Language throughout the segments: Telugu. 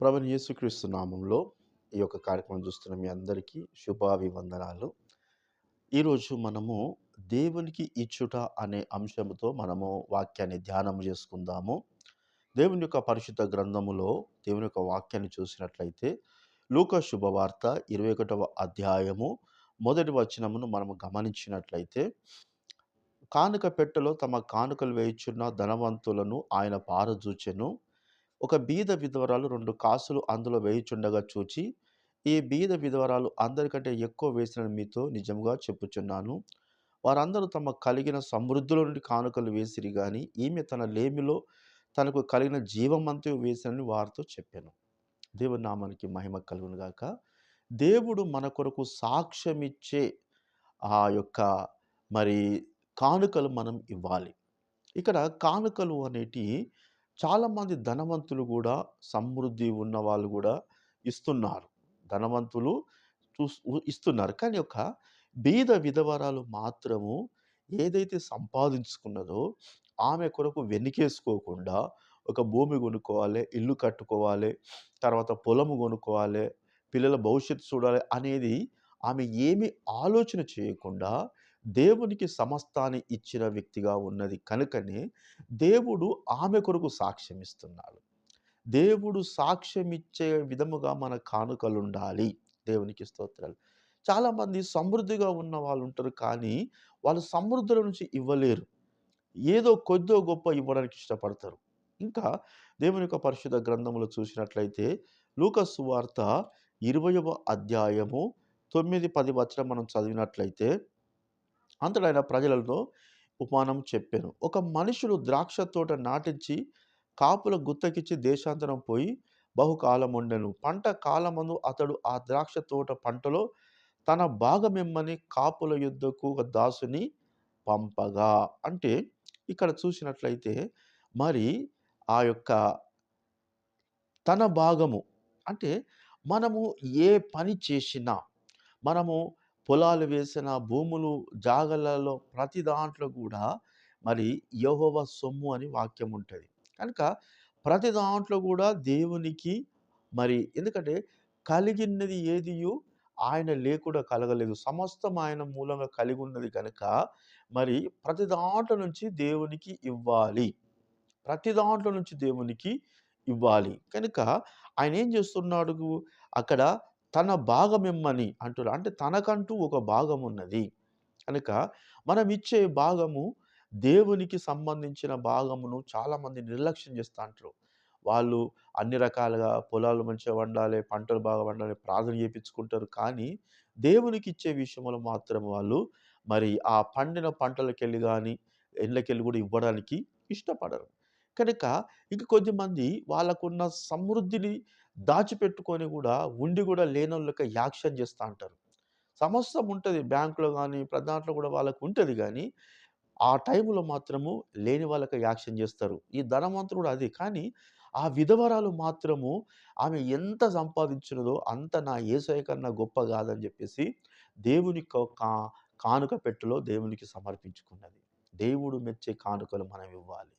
ప్రభుని యేసుక్రీస్తు నామంలో ఈ యొక్క కార్యక్రమం చూస్తున్న మీ అందరికీ శుభాభివందనాలు. ఈరోజు మనము దేవునికి ఇచ్చుట అనే అంశంతో మనము వాక్యాన్ని ధ్యానం చేసుకుందాము. దేవుని యొక్క పరిశుద్ధ గ్రంథములో దేవుని యొక్క వాక్యాన్ని చూసినట్లయితే లూక శుభవార్త ఇరవై ఒకటవ అధ్యాయము మొదటి వచనమును మనము గమనించినట్లయితే కానుక పెట్టెలో తమ కానుకలు వేయుచున్న ధనవంతులను ఆయన పారజూచెను ఒక బీద విధవరాలు రెండు కాసులు అందులో వేయుచుండగా చూచి ఈ బీద విధవరాలు అందరికంటే ఎక్కువ వేసిన మీతో నిజంగా చెప్పుచున్నాను. వారందరూ తమ కలిగిన సమృద్ధిలో నుండి కానుకలు వేసిరి కానీ ఈమె తన లేమిలో తనకు కలిగిన జీవమంతు వేసినని వారితో చెప్పాను. దేవుని నామానికి మహిమ కలుగును గాక. దేవుడు మన కొరకు సాక్ష్యమిచ్చే ఆ యొక్క మరి కానుకలు మనం ఇవ్వాలి. ఇక్కడ కానుకలు అనేటి చాలామంది ధనవంతులు కూడా సమృద్ధి ఉన్న వాళ్ళు కూడా ఇస్తున్నారు. ధనవంతులు చూస్ ఇస్తున్నారు. కానీ ఒక బీద విధవరాలు మాత్రము ఏదైతే సంపాదించుకున్నదో ఆమె కొరకు వెనుకేసుకోకుండా ఒక భూమి కొనుక్కోవాలి ఇల్లు కట్టుకోవాలి తర్వాత పొలము కొనుక్కోవాలి పిల్లల భవిష్యత్తు చూడాలి అనేది ఆమె ఏమి ఆలోచన చేయకుండా దేవునికి సమస్తాన్ని ఇచ్చిన వ్యక్తిగా ఉన్నది కనుకనే దేవుడు ఆమె కొరకు సాక్ష్యం ఇస్తున్నాడు. దేవుడు సాక్ష్యం ఇచ్చే విధముగా మన కానుకలు ఉండాలి దేవునికి స్తోత్రాలు. చాలామంది సమృద్ధిగా ఉన్న వాళ్ళు ఉంటారు కానీ వాళ్ళు సమృద్ధుల నుంచి ఇవ్వలేరు. ఏదో కొద్దో గొప్ప ఇవ్వడానికి ఇష్టపడతారు. ఇంకా దేవుని యొక్క పరిశుద్ధ గ్రంథములు చూసినట్లయితే లూకస్ వార్త ఇరవయవ అధ్యాయము తొమ్మిది పది వచ్చిన మనం చదివినట్లయితే అంతటా ఆయన ప్రజలతో ఉపమానం చెప్పాను. ఒక మనుషులు ద్రాక్ష తోట నాటించి కాపుల గుత్తకిచ్చి దేశాంతరం పోయి బహుకాలం ఉండెను. పంట కాలమందు అతడు ఆ ద్రాక్ష తోట పంటలో తన భాగమిమ్మని కాపుల యుద్ధకు ఒక దాసుని పంపగా. అంటే ఇక్కడ చూసినట్లయితే మరి ఆ యొక్క తన భాగము అంటే మనము ఏ పని చేసినా మనము పొలాలు వేసిన భూములు జాగలలో ప్రతి దాంట్లో కూడా మరి యహోవ సొమ్ము అని వాక్యం ఉంటుంది. కనుక ప్రతి దాంట్లో కూడా దేవునికి మరి ఎందుకంటే కలిగినది ఏదియు ఆయన లేకుండా కలగలేదు. సమస్తం ఆయన మూలంగా కలిగి ఉన్నది కనుక మరి ప్రతి దాంట్లో నుంచి దేవునికి ఇవ్వాలి. ప్రతి దాంట్లో నుంచి దేవునికి ఇవ్వాలి. కనుక ఆయన ఏం చేస్తున్నాడు? అక్కడ తన భాగమిమ్మని అంటున్నారు అంటే తనకంటూ ఒక భాగం ఉన్నది కనుక మనం ఇచ్చే భాగము దేవునికి సంబంధించిన భాగమును చాలామంది నిర్లక్ష్యం చేస్తూ అంటారు వాళ్ళు అన్ని రకాలుగా పొలాలు మంచిగా వండాలి పంటలు బాగా వండాలి ప్రార్థన చేయించుకుంటారు కానీ దేవునికి ఇచ్చే విషయంలో మాత్రం వాళ్ళు మరి ఆ పండిన పంటలకెళ్ళి కానీ ఎండ్లకెళ్ళి కూడా ఇవ్వడానికి ఇష్టపడరు. కనుక ఇంక కొద్దిమంది వాళ్ళకున్న సమృద్ధిని దాచిపెట్టుకొని కూడా ఉండి కూడా లేనోళ్ళకి యాక్షన్ చేస్తూ అంటారు. సమస్తం ఉంటుంది బ్యాంకులో కానీ ప్రధాంట్లో కూడా వాళ్ళకు ఉంటుంది కానీ ఆ టైంలో మాత్రము లేని వాళ్ళకి యాక్షన్ చేస్తారు. ఈ ధనవంతుడు కూడా అది. కానీ ఆ విధవరాలు మాత్రము ఆమె ఎంత సంపాదించినదో అంత నా ఏసయ కన్నా గొప్ప కాదని చెప్పేసి దేవుని కా కానుక పెట్టులో దేవునికి సమర్పించుకున్నది. దేవుడు మెచ్చే కానుకలు మనం ఇవ్వాలి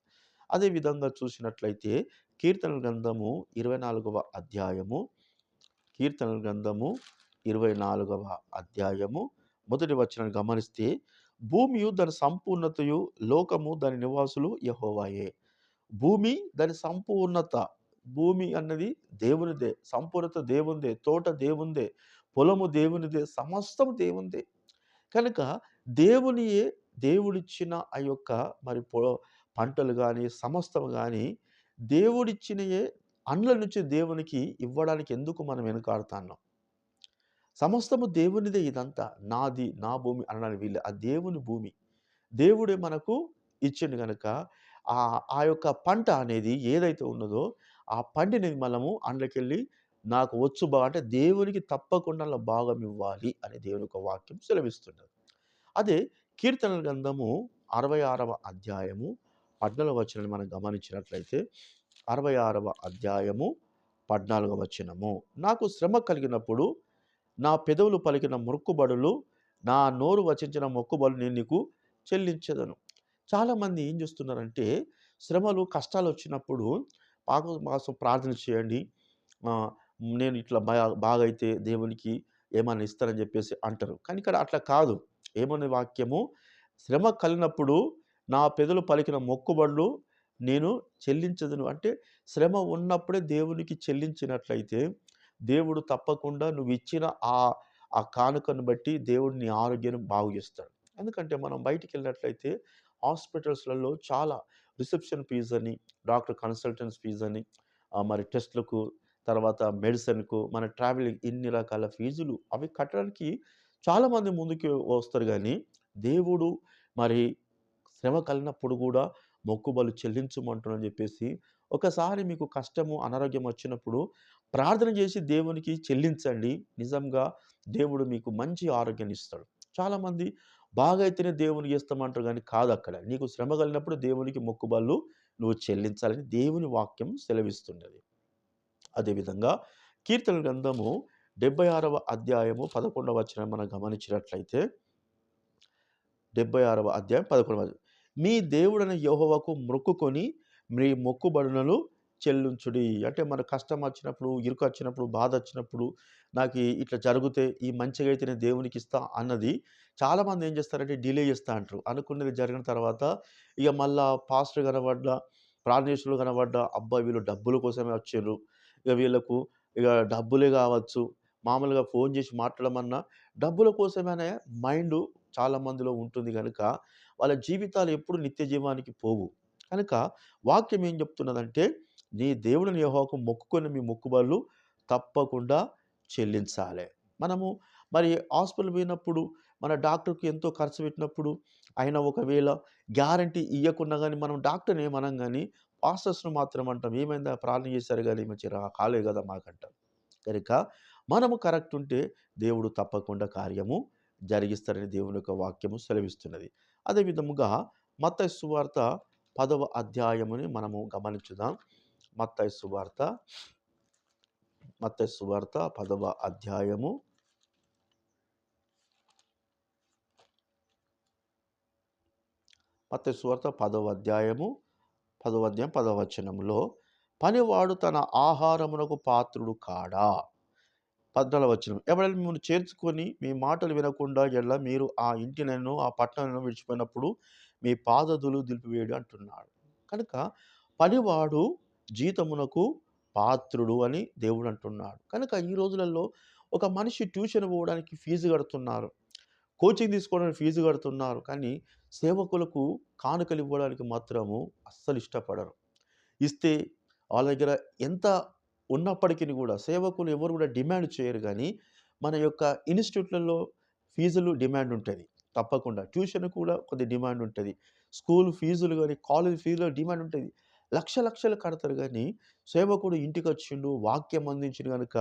అదే విధంగా చూసినట్లయితే కీర్తన గ్రంథము ఇరవై నాలుగవ అధ్యాయము కీర్తన గ్రంథము ఇరవై నాలుగవ అధ్యాయము. మొదటి వచ్చిన గమనిస్తే భూమియు దాని సంపూర్ణతయు లోకము దాని నివాసులు యహోవాయే. భూమి దాని సంపూర్ణత భూమి అన్నది దేవునిదే సంపూర్ణత దేవుందే తోట దేవుందే పొలము దేవునిదే సమస్తం దేవుందే కనుక దేవునియే దేవుడిచ్చిన ఆ యొక్క మరి పొ పంటలు కానీ సమస్తం కానీ దేవుడిచ్చినయే అండ్ల నుంచి దేవునికి ఇవ్వడానికి ఎందుకు మనం వెనుకాడుతున్నాం సమస్తము దేవునిదే ఇదంతా. నాది నా భూమి అనడానికి వీళ్ళు ఆ దేవుని భూమి. దేవుడే మనకు ఇచ్చిండు కనుక ఆ ఆ యొక్క పంట అనేది ఏదైతే ఉన్నదో ఆ పంటని మనము అండ్లకెళ్ళి నాకు వచ్చు బాగా అంటే దేవునికి తప్పకుండా భాగం ఇవ్వాలి అని దేవుని యొక్క వాక్యం సెలవిస్తున్నది. అదే కీర్తన గ్రంథము అరవై ఆరవ అధ్యాయము పద్నాలుగు వచనాన్ని మనం గమనించినట్లయితే అరవై ఆరవ అధ్యాయము పద్నాలుగవ వచనము నాకు శ్రమ కలిగినప్పుడు నా పెదవులు పలికిన మొక్కుబడులు నా నోరు వచించిన మొక్కుబడులు నేను నీకు చెల్లించదను చాలామంది ఏం చేస్తున్నారంటే శ్రమలు కష్టాలు వచ్చినప్పుడు పాకు మాసం ప్రార్థన చేయండి నేను ఇట్లా బాగా బాగైతే దేవునికి ఏమైనా ఇస్తారని చెప్పేసి అంటారు. కానీ ఇక్కడ అట్లా కాదు. ఏమనే వాక్యము, శ్రమ కలిగినప్పుడు నా పెదలు పలికిన మొక్కుబడులు నేను చెల్లించదును. అంటే శ్రమ ఉన్నప్పుడే దేవునికి చెల్లించినట్లయితే, దేవుడు తప్పకుండా నువ్విచ్చిన ఆ ఆ కానుకను బట్టి దేవుడు నీ ఆరోగ్యాన్ని బాగు చేస్తాడు ఎందుకంటే మనం బయటికి వెళ్ళినట్లయితే హాస్పిటల్స్‌లలో చాలా రిసెప్షన్ ఫీజు అని డాక్టర్ కన్సల్టెన్స్ ఫీజు అని మరి టెస్ట్‌లకు, తర్వాత మెడిసిన్‌కు, మన ట్రావెలింగ్ ఇన్ని రకాల ఫీజులు అవి కట్టడానికి చాలామంది ముందుకు వస్తారు కానీ దేవుడు మరి శ్రమ కలిగినప్పుడు కూడా మొక్కుబలు చెల్లించమంటున్నాడని చెప్పేసి ఒకసారి మీకు కష్టము, అనారోగ్యం వచ్చినప్పుడు ప్రార్థన చేసి దేవునికి చెల్లించండి. నిజంగా దేవుడు మీకు మంచి ఆరోగ్యాన్ని ఇస్తాడు. చాలామంది బాగైతేనే దేవునికి ఇస్తామంటారు కాదు అక్కడే నీకు శ్రమ కలిగినప్పుడు దేవునికి మొక్కుబళ్ళు నువ్వు చెల్లించాలని దేవుని వాక్యం సెలవిస్తున్నది. అదేవిధంగా కీర్తన గ్రంథము 76వ అధ్యాయము పదకొండవ వచ్చిన మనం గమనించినట్లయితే 76వ అధ్యాయం పదకొండవ మీ దేవుడైన యెహోవాకు మొక్కుకొని మీ మొక్కుబడులను చెల్లించుడి. అంటే మన కష్టం వచ్చినప్పుడు, ఇరుకు వచ్చినప్పుడు బాధ వచ్చినప్పుడు నాకు ఇట్లా జరిగితే ఈ మంచిగా అయితే నేను దేవునికి ఇస్తా అన్నది చాలామంది ఏం చేస్తారంటే డిలే చేస్తా అంటారు. అనుకున్నది జరిగిన తర్వాత ఇక మళ్ళా పాస్టర్ కనబడ్డా ప్రాణేశ్వరులు కనబడ్డా అబ్బా! వీళ్ళు డబ్బుల కోసమే వచ్చారు ఇక వీళ్ళకు ఇక డబ్బులే కావచ్చు. మామూలుగా ఫోన్ చేసి మాట్లాడమన్నా డబ్బుల కోసమే మైండ్ చాలామందిలో చాలా మందిలో ఉంటుంది కనుక వాళ్ళ జీవితాలు ఎప్పుడు నిత్య జీవానికి పోవు. కనుక వాక్యం ఏం చెప్తున్నదంటే, నీ దేవుడిని యహోకు మొక్కుకొని మీ మొక్కుబళ్ళు తప్పకుండా చెల్లించాలి మనము మరి హాస్పిటల్ పోయినప్పుడు మన డాక్టర్‌కి ఎంతో ఖర్చు పెట్టినప్పుడు, ఆయన ఒకవేళ గ్యారంటీ ఇవ్వకుండా కానీ మనం డాక్టర్‌ని ఏమనం కానీ పాస్టర్స్‌ని మాత్రం అంటాం. ఏమైందా ప్రార్థన చేశారు కానీ మంచి కాలే కదా మాకంటాం. కనుక మనము కరెక్ట్ ఉంటే దేవుడు తప్పకుండా కార్యము జరిగిస్తారని దేవుని యొక్క వాక్యము సెలవిస్తున్నది. అదేవిధముగా మత్తయి సువార్త పదవ అధ్యాయముని మనము గమనించుదాం. మత్తయి సువార్త మత్తయి సువార్త పదవ అధ్యాయము మత్తయి సువార్త పదవ అధ్యాయము పదవ అధ్యాయం 10వ పనివాడు తన ఆహారమునకు పాత్రుడు కాడా? పద్నాలుగు వచ్చిన ఎవరైనా మిమ్మల్ని చేర్చుకొని మీ మాటలు వినకుండా ఎడల మీరు ఆ ఇంటినైనను, ఆ పట్టణమును విడిచిపోయినప్పుడు మీ పాదదులు దిలిపివేయడు అంటున్నాడు. కనుక పనివాడు జీతమునకు పాత్రుడు అని దేవుడు అంటున్నాడు. కనుక ఈ రోజులలో ఒక మనిషి ట్యూషన్ పోవడానికి ఫీజు కడుతున్నారు. కోచింగ్ తీసుకోవడానికి ఫీజు కడుతున్నారు. కానీ సేవకులకు కానుకలు ఇవ్వడానికి మాత్రము అస్సలు ఇష్టపడరు. ఇస్తే వాళ్ళ దగ్గర ఎంత ఉన్నప్పటికీ కూడా సేవకులు ఎవరు కూడా డిమాండ్ చేయరు కానీ మన యొక్క ఇన్‌స్టిట్యూట్‌లలో ఫీజులు డిమాండ్ ఉంటుంది. తప్పకుండా. ట్యూషన్ కూడా కొద్ది డిమాండ్ ఉంటుంది. స్కూల్ ఫీజులు కానీ కాలేజ్ ఫీజులో డిమాండ్ ఉంటుంది. లక్ష లక్షలు కడతారు కానీ సేవకుడు ఇంటికి వచ్చిండు వాక్యం అందించిండు కనుక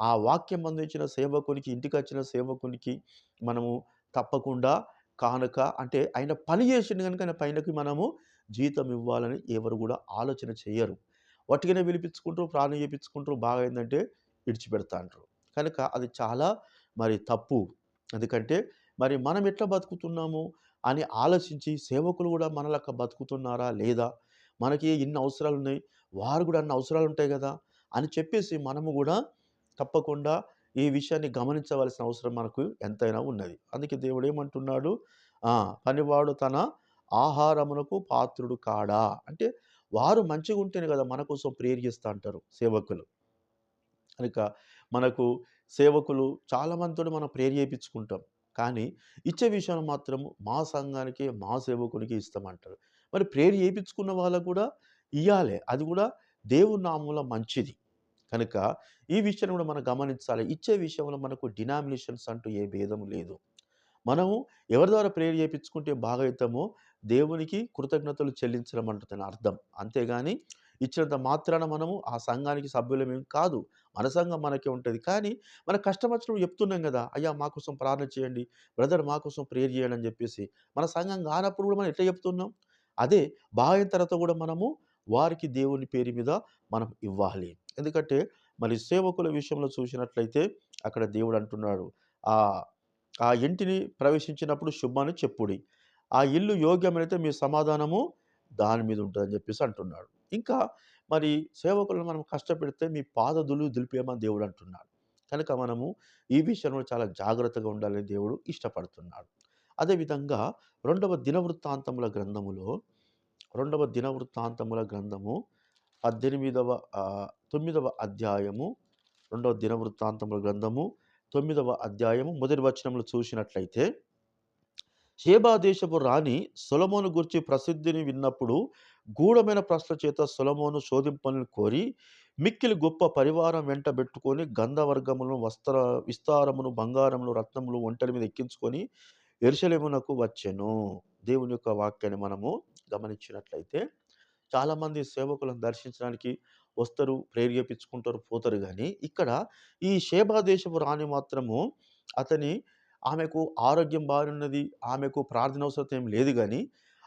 ఆ వాక్యం అందించిన సేవకునికి, ఇంటికి వచ్చిన సేవకునికి మనము తప్పకుండా కానుక అంటే ఆయన పని చేసిండు కనుక ఆయన పైనకి మనము జీతం ఇవ్వాలని ఎవరు కూడా ఆలోచన చేయరు. వట్టిగానే పిలిపించుకుంటారు, ప్రాణం చేపించుకుంటారు, బాగయిందంటే ఇడిచిపెడతాంటారు. కనుక అది చాలా మరి తప్పు. ఎందుకంటే మరి మనం ఎట్లా బతుకుతున్నాము అని ఆలోచించి సేవకులు కూడా మన లెక్క బతుకుతున్నారా? లేదా? మనకి ఇన్ని అవసరాలు ఉన్నాయి వారు కూడా అన్ని అవసరాలుంటాయి కదా అని చెప్పేసి మనము కూడా తప్పకుండా ఈ విషయాన్ని గమనించవలసిన అవసరం మనకు ఎంతైనా ఉన్నది. అందుకే దేవుడు ఏమంటున్నాడు? పనివాడు తన ఆహారమునకు పాత్రుడు కాడా? అంటే వారు మంచిగా ఉంటేనే కదా మన కోసం ప్రేయర్ అంటారు సేవకులు. కనుక మనకు సేవకులు చాలామందితో మనం ప్రేరేపించుకుంటాం కానీ ఇచ్చే విషయాలు మాత్రం మా సంఘానికే, మా సేవకునికి ఇస్తామంటారు. మరి ప్రేరు చేపించుకున్న వాళ్ళకు కూడా ఇవ్వాలి అది కూడా దేవుని నామంలో మంచిది. కనుక ఈ విషయాన్ని కూడా మనం గమనించాలి. ఇచ్చే విషయంలో మనకు డినామినేషన్స్ అంటూ ఏ భేదం లేదు. మనము ఎవరి ద్వారా ప్రేరు చేయించుకుంటే బాగా అవుతామో దేవునికి కృతజ్ఞతలు చెల్లించడం అంటుందని అర్థం. అంతేగాని ఇచ్చినంత మాత్రాన మనము ఆ సంఘానికి సభ్యులమేం కాదు. మన సంఘం మనకే ఉంటుంది కానీ మన కష్టం వచ్చినప్పుడు చెప్తున్నాం కదా అయ్యా మా కోసం ప్రార్థన చేయండి. బ్రదర్ మా కోసం ప్రేయర్ చేయండి అని చెప్పేసి మన సంఘం కానప్పుడు కూడా మనం ఎట్లా చెప్తున్నాం? అదే బాగైన తర్వాత కూడా మనము వారికి దేవుని పేరు మీద మనం ఇవ్వాలి. ఎందుకంటే మరి సేవకుల విషయంలో చూసినట్లయితే అక్కడ దేవుడు అంటున్నాడు. ఆ ఆ ఇంటిని ప్రవేశించినప్పుడు శుభాన్ని చెప్పుడి. ఆ ఇల్లు యోగ్యమైతే మీ సమాధానము దాని మీద ఉంటుందని చెప్పేసి అంటున్నాడు. ఇంకా మరి సేవకులను మనం కష్టపెడితే మీ పాదదులు దులిపేమని దేవుడు అంటున్నాడు కనుక మనము ఈ విషయంలో చాలా జాగ్రత్తగా ఉండాలని దేవుడు ఇష్టపడుతున్నాడు అదేవిధంగా రెండవ దినవృత్తాంతముల గ్రంథములో రెండవ దినవృత్తాంతముల గ్రంథము పద్దెనిమిదవ తొమ్మిదవ అధ్యాయము రెండవ దినవృత్తాంతముల గ్రంథము తొమ్మిదవ అధ్యాయము మొదటి వచనంలో చూసినట్లయితే షేబా దేశపు రాణి సొలమోను గురించి ప్రసిద్ధిని విన్నప్పుడు గూఢమైన ప్రశ్న చేత సొలమోను శోధింపని కోరి మిక్కిలి గొప్ప పరివారం వెంట పెట్టుకొని గంధవర్గములను వస్త్ర విస్తారమును బంగారములు రత్నములు ఒంటరి మీద ఎక్కించుకొని ఎరుసలేమునకు వచ్చెను. దేవుని యొక్క వాక్యాన్ని మనము గమనించినట్లయితే చాలామంది సేవకులను దర్శించడానికి వస్తారు ప్రేరేపించుకుంటారు పోతారు కానీ ఇక్కడ ఈ దేశపు రాణి మాత్రము అతని ఆమెకు ఆరోగ్యం బాగున్నది ఆమెకు ప్రార్థన అవసరం ఏం లేదు కానీ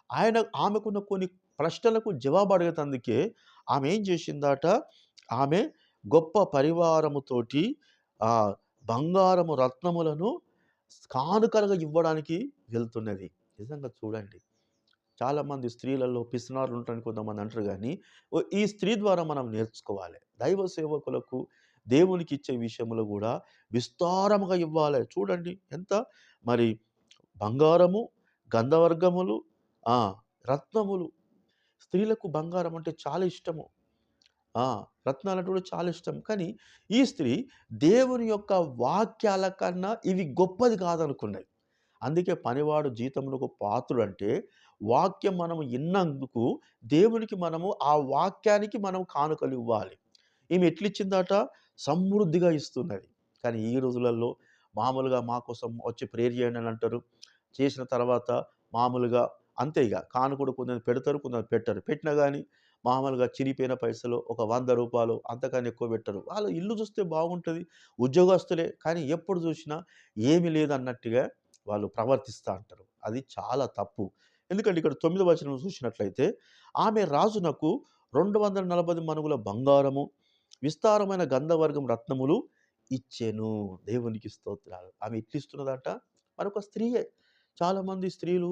ఆయన ఆమెకున్న కొన్ని ప్రశ్నలకు జవాబు అడిగేటందుకే ఆమె ఏం చేసిందట? ఆమె గొప్ప పరివారముతోటి బంగారము రత్నములను కానుకలుగా ఇవ్వడానికి వెళ్తున్నది. నిజంగా చూడండి. చాలామంది స్త్రీలలో పిసినారులు ఉంటారని కొంతమంది అంటారు కానీ ఓ ఈ స్త్రీ ద్వారా మనం నేర్చుకోవాలి. దైవ సేవకులకు దేవునికి ఇచ్చే విషయంలో కూడా విస్తారముగా ఇవ్వాలి. చూడండి ఎంత మరి బంగారము గంధవర్గములు రత్నములు. స్త్రీలకు బంగారం అంటే చాలా ఇష్టము. రత్నాలు అంటే కూడా చాలా ఇష్టం. కానీ ఈ స్త్రీ దేవుని యొక్క వాక్యాల కన్నా ఇవి గొప్పది కాదనుకున్నాయి అందుకే పనివాడు జీతమునకు పాత్రుడు అంటే వాక్యం మనం విన్నందుకు దేవునికి మనము ఆ వాక్యానికి మనం కానుకలు ఇవ్వాలి. ఈమె ఎట్లిచ్చిందట? సమృద్ధిగా ఇస్తున్నది. కానీ ఈ రోజులలో మామూలుగా మా కోసం వచ్చి ప్రేర్ చేయండి అని అంటారు. చేసిన తర్వాత మామూలుగా అంతే ఇక. కానుకడు కొందరు పెడతారు కొందరు పెట్టరు. పెట్టినా కానీ మామూలుగా చిరిపోయిన పైసలు ఒక వంద రూపాయలు అంతకన్నా ఎక్కువ పెట్టరు. వాళ్ళు ఇల్లు చూస్తే బాగుంటుంది ఉద్యోగస్తులే. కానీ ఎప్పుడు చూసినా ఏమీ లేదన్నట్టుగా వాళ్ళు ప్రవర్తిస్తూ అంటారు. అది చాలా తప్పు. ఎందుకంటే ఇక్కడ తొమ్మిది వచనం చూసినట్లయితే ఆమె రాజునకు రెండు వందల నలభై మనుగుల బంగారము విస్తారమైన గంధవర్గం రత్నములు ఇచ్చెను. దేవునికి స్తోత్రాలు. ఆమె ఇట్లిస్తున్నదట మరొక స్త్రీయే. చాలామంది స్త్రీలు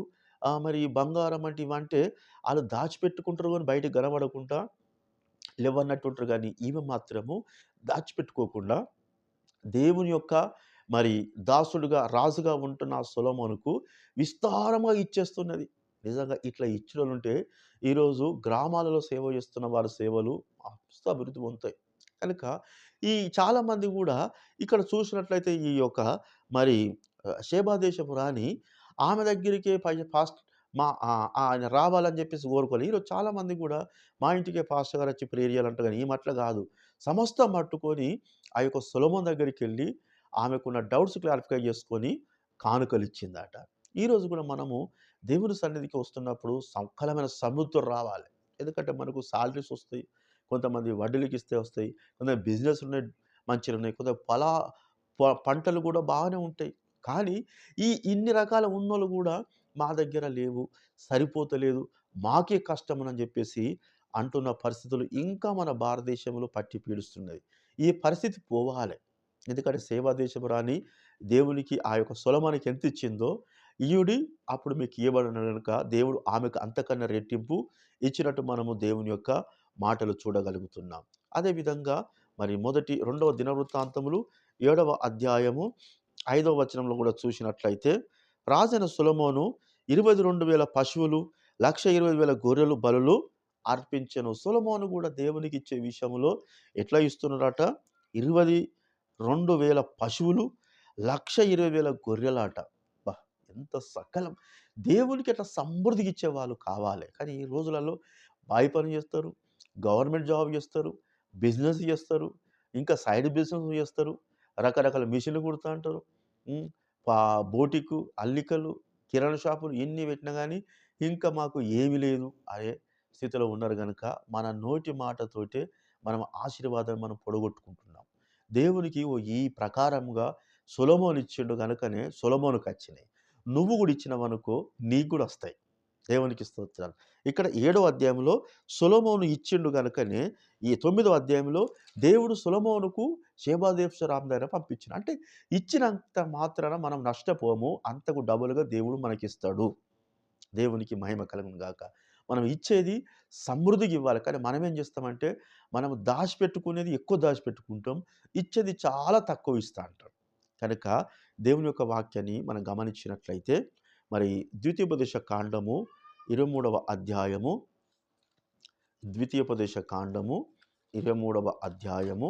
మరి బంగారం అంటే ఇవంటే వాళ్ళు దాచిపెట్టుకుంటారు కానీ బయటకు కనబడకుండా లేవన్నట్టుంటారు కానీ ఈమె మాత్రము దాచిపెట్టుకోకుండా దేవుని యొక్క మరి దాసుడుగా రాజుగా ఉంటున్న ఆ విస్తారంగా ఇచ్చేస్తున్నది. నిజంగా ఇట్లా ఇచ్చిన ఉంటే ఈరోజు గ్రామాలలో సేవ చేస్తున్న వారి సేవలు మస్తు అభివృద్ధి పొందుతాయి. కనుక ఈ చాలామంది కూడా ఇక్కడ చూసినట్లయితే ఈ యొక్క మరి ఆ, దేశపు రాణి ఆమె దగ్గరికే పై ఫాస్ట్ మా ఆయన రావాలని చెప్పేసి కోరుకోవాలి ఈరోజు చాలామంది కూడా మా ఇంటికే ఫాస్ట్ గారు వచ్చి ప్రేర్ చేయాలంటారు కానీ ఈ మట్ల కాదు. సమస్తం మట్టుకొని ఆ యొక్క సులభం దగ్గరికి వెళ్ళి ఆమెకున్న డౌట్స్ క్లారిఫై చేసుకొని కానుకలు ఇచ్చిందట. ఈరోజు కూడా మనము దేవుని సన్నిధికి వస్తున్నప్పుడు సకలమైన సమృద్ధులు రావాలి. ఎందుకంటే మనకు సాలరీస్ వస్తాయి కొంతమంది వడ్డీలకు ఇస్తే వస్తాయి. కొంత బిజినెస్ ఉన్నాయి మంచిగా ఉన్నాయి. కొంత పొలా పంటలు కూడా బాగానే ఉంటాయి. కానీ ఈ ఇన్ని రకాల ఉన్నోళ్ళు కూడా మా దగ్గర లేవు సరిపోతలేదు మాకే కష్టం అని చెప్పేసి అంటున్న పరిస్థితులు ఇంకా మన భారతదేశంలో పట్టి పీడుస్తున్నది. ఈ పరిస్థితి పోవాలి. ఎందుకంటే సేవా దేశం రాని దేవునికి ఆ యొక్క సులమానికి ఎంత ఇచ్చిందో ఈయుడి అప్పుడు మీకు ఇవ్వబడిన కనుక దేవుడు ఆమెకు అంతకన్నా రెట్టింపు ఇచ్చినట్టు మనము దేవుని యొక్క మాటలు చూడగలుగుతున్నాం. అదేవిధంగా మరి మొదటి రెండవ దినవృత్తాంతములు ఏడవ అధ్యాయము ఐదవ వచనంలో కూడా చూసినట్లయితే రాజైన సులమోను ఇరవై రెండు వేల పశువులు లక్ష ఇరవై వేల గొర్రెలు బలులు అర్పించను. సులమోను కూడా దేవునికి ఇచ్చే విషయంలో ఎట్లా ఇస్తున్నారట? ఇరవై రెండు వేల పశువులు లక్ష ఇరవై వేల గొర్రెలాట. బా ఎంత సకలం. దేవునికి అట్లా సమృద్ధికి ఇచ్చే వాళ్ళు కావాలి. కానీ ఈ రోజులలో బాయి పని చేస్తారు. గవర్నమెంట్ జాబ్ చేస్తారు బిజినెస్ చేస్తారు ఇంకా సైడ్ బిజినెస్ చేస్తారు రకరకాల మిషన్లు కుడుతూ అంటారు పా బోటికు అల్లికలు కిరాణా షాపులు ఎన్ని పెట్టినా కానీ ఇంకా మాకు ఏమీ లేదు. అనే స్థితిలో ఉన్నారు కనుక మన నోటి మాటతోటే మనం ఆశీర్వాదాన్ని మనం పొడగొట్టుకుంటున్నాం. దేవునికి ఓ ఈ ప్రకారంగా సులభం ఇచ్చిండు కనుకనే సొలమోనుకు వచ్చినాయి. నువ్వు కూడా ఇచ్చినవనుకో నీకు కూడా వస్తాయి. దేవునికి స్తోత్రాలు ఇక్కడ ఏడో అధ్యాయంలో సులమోను ఇచ్చిండు కనుకనే ఈ తొమ్మిదో అధ్యాయంలో దేవుడు సులమోనుకు శేబాదేశ్వరామ్ దగ్గర పంపించిన అంటే ఇచ్చినంత మాత్రాన మనం నష్టపోము అంతకు డబుల్గా దేవుడు మనకిస్తాడు దేవునికి మహిమ కలుగును గాక మనం ఇచ్చేది సమృద్ధికి ఇవ్వాలి. కానీ మనం ఏం చేస్తామంటే, మనం దాచిపెట్టుకునేది ఎక్కువ దాచిపెట్టుకుంటాం. ఇచ్చేది చాలా తక్కువ ఇస్తా అంటాం. కనుక దేవుని యొక్క వాక్యాన్ని మనం గమనించినట్లయితే, మరి ద్వితీయోపదేశ కాండము 23వ అధ్యాయము ద్వితీయోపదేశ కాండము 23వ అధ్యాయము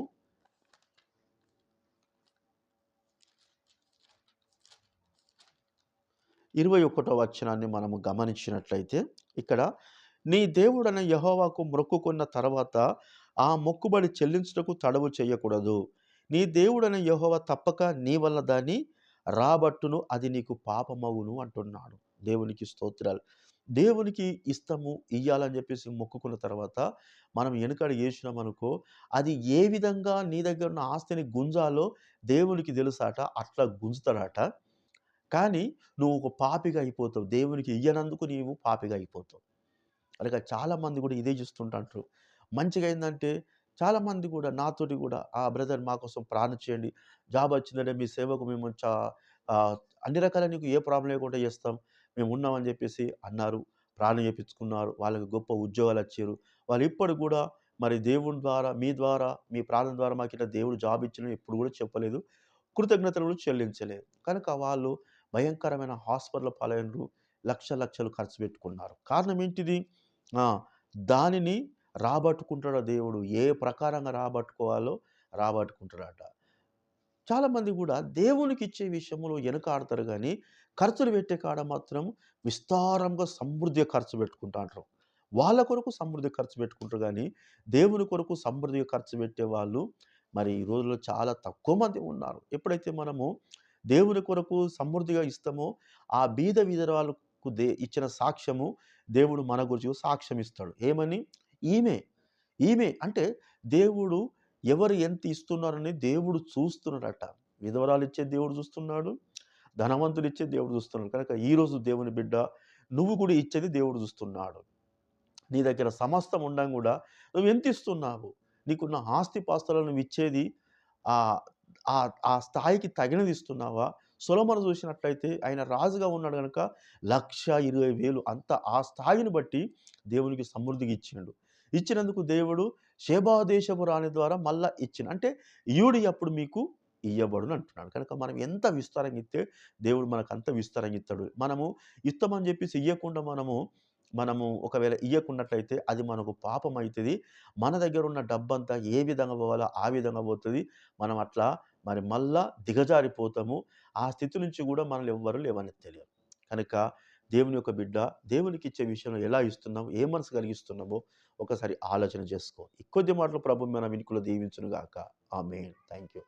21 వచనాన్ని మనము గమనించినట్లయితే, ఇక్కడ నీ దేవుడన యహోవాకు మొక్కుకున్న తర్వాత ఆ మొక్కుబడి చెల్లించుటకు తడవు చేయకూడదు. నీ దేవుడైన యహోవ తప్పక నీ వల్ల దాన్ని రాబట్టును. అది నీకు పాపమవును అంటున్నాడు. దేవునికి స్తోత్రాలు. దేవునికి ఇష్టము ఇయ్యాలని చెప్పేసి మొక్కుకున్న తర్వాత మనం వెనకడుగు వేసినామనుకో అది ఏ విధంగా నీ దగ్గర ఉన్న ఆస్తిని గుంజాలో దేవునికి తెలుసాట అట్లా గుంజుతాడట. కానీ నువ్వు ఒక పాపిగా అయిపోతావు. దేవునికి ఇయ్యనందుకు నీవు పాపిగా అయిపోతావు. అలాగే చాలామంది కూడా ఇదే చూస్తుంటాంటారు. మంచిగా ఏంటంటే చాలామంది కూడా నాతోటి కూడా "ఆ! బ్రదర్ మా కోసం ప్రార్థన చేయండి. జాబ్ వచ్చిందంటే మీ సేవకు మేము చా అన్ని రకాల నీకు ఏ ప్రాబ్లం లేకుండా చేస్తాం. మేము ఉన్నామని చెప్పేసి అన్నారు. ప్రాణం చేపించుకున్నారు. వాళ్ళకి గొప్ప ఉద్యోగాలు వచ్చిర్రు. వాళ్ళు ఇప్పుడు కూడా మరి దేవుని ద్వారా, మీ ద్వారా, మీ ప్రాణం ద్వారా మాకు ఇట్లా దేవుడు జాబ్ ఇచ్చిన ఎప్పుడు కూడా చెప్పలేదు. కృతజ్ఞతలు కూడా చెల్లించలేదు. కనుక వాళ్ళు భయంకరమైన హాస్పిటల్ పాలైండ్రు. లక్ష లక్షలు ఖర్చు పెట్టుకున్నారు. కారణం ఏంటిది? దానిని రాబట్టుకుంటాడు దేవుడు. ఏ ప్రకారంగా రాబట్టుకోవాలో రాబట్టుకుంటాడట. చాలామంది కూడా దేవునికి ఇచ్చే విషయంలో వెనకాడతారు కానీ ఖర్చులు పెట్టే కాడ మాత్రం విస్తారంగా సమృద్ధిగా ఖర్చు పెట్టుకుంటాంటారు. వాళ్ళ కొరకు సమృద్ధి ఖర్చు పెట్టుకుంటారు కానీ దేవుని కొరకు సమృద్ధిగా ఖర్చు పెట్టే వాళ్ళు మరి ఈ రోజుల్లో చాలా తక్కువ మంది ఉన్నారు. ఎప్పుడైతే మనము దేవుని కొరకు సమృద్ధిగా ఇస్తామో, ఆ బీద విధవరాలుకు దే ఇచ్చిన సాక్ష్యము దేవుడు మన గురించి సాక్ష్యం ఇస్తాడు. ఏమని? ఈమె, ఈమె అంటే దేవుడు ఎవరు ఎంత ఇస్తున్నారని దేవుడు చూస్తున్నాడట. విధవరాలు ఇచ్చే దేవుడు చూస్తున్నాడు. ధనవంతులు ఇచ్చే దేవుడు చూస్తున్నాడు. కనుక ఈరోజు దేవుని బిడ్డ నువ్వు కూడా ఇచ్చేది దేవుడు చూస్తున్నాడు. నీ దగ్గర సమస్తం ఉండంగా కూడా నువ్వు ఎంత ఇస్తున్నావు? నీకున్న ఆస్తిపాస్తులను నువ్వు ఇచ్చేది ఆ స్థాయికి తగినది ఇస్తున్నావా? సులమను చూసినట్లయితే ఆయన రాజుగా ఉన్నాడు కనుక లక్ష ఇరవై వేలు అంత ఆ స్థాయిని బట్టి దేవునికి సమృద్ధికి ఇచ్చిండు. ఇచ్చినందుకు దేవుడు షేబా దేశపు రాణి ద్వారా మళ్ళా ఇచ్చిన అంటే ఇయ్యుడి అప్పుడు మీకు ఇయ్యబడును అంటున్నాడు. కనుక మనం ఎంత విస్తారంగా ఇస్తే దేవుడు మనకు అంత విస్తారంగా ఇస్తాడు మనము ఇస్తామని చెప్పేసి ఇయ్యకుండా మనము, మనము ఒకవేళ ఇయ్యకున్నట్లయితే అది మనకు పాపం అవుతుంది మన దగ్గర ఉన్న డబ్బంతా ఏ విధంగా పోవాలో ఆ విధంగా పోతుంది మనం అట్లా మరి మళ్ళా దిగజారిపోతాము. ఆ స్థితి నుంచి కూడా మనల్ని ఎవ్వరు లేవనెత్తలేరు. కనుక దేవుని యొక్క బిడ్డ దేవునికి ఇచ్చే విషయంలో ఎలా ఇస్తున్నాము ఏ మనసు కలిగిస్తున్నామో ఒకసారి ఆలోచన చేసుకో. ఈ కొద్ది మాటలు ప్రభు మన వినికులు దీవించును ఆమె థ్యాంక్ యూ.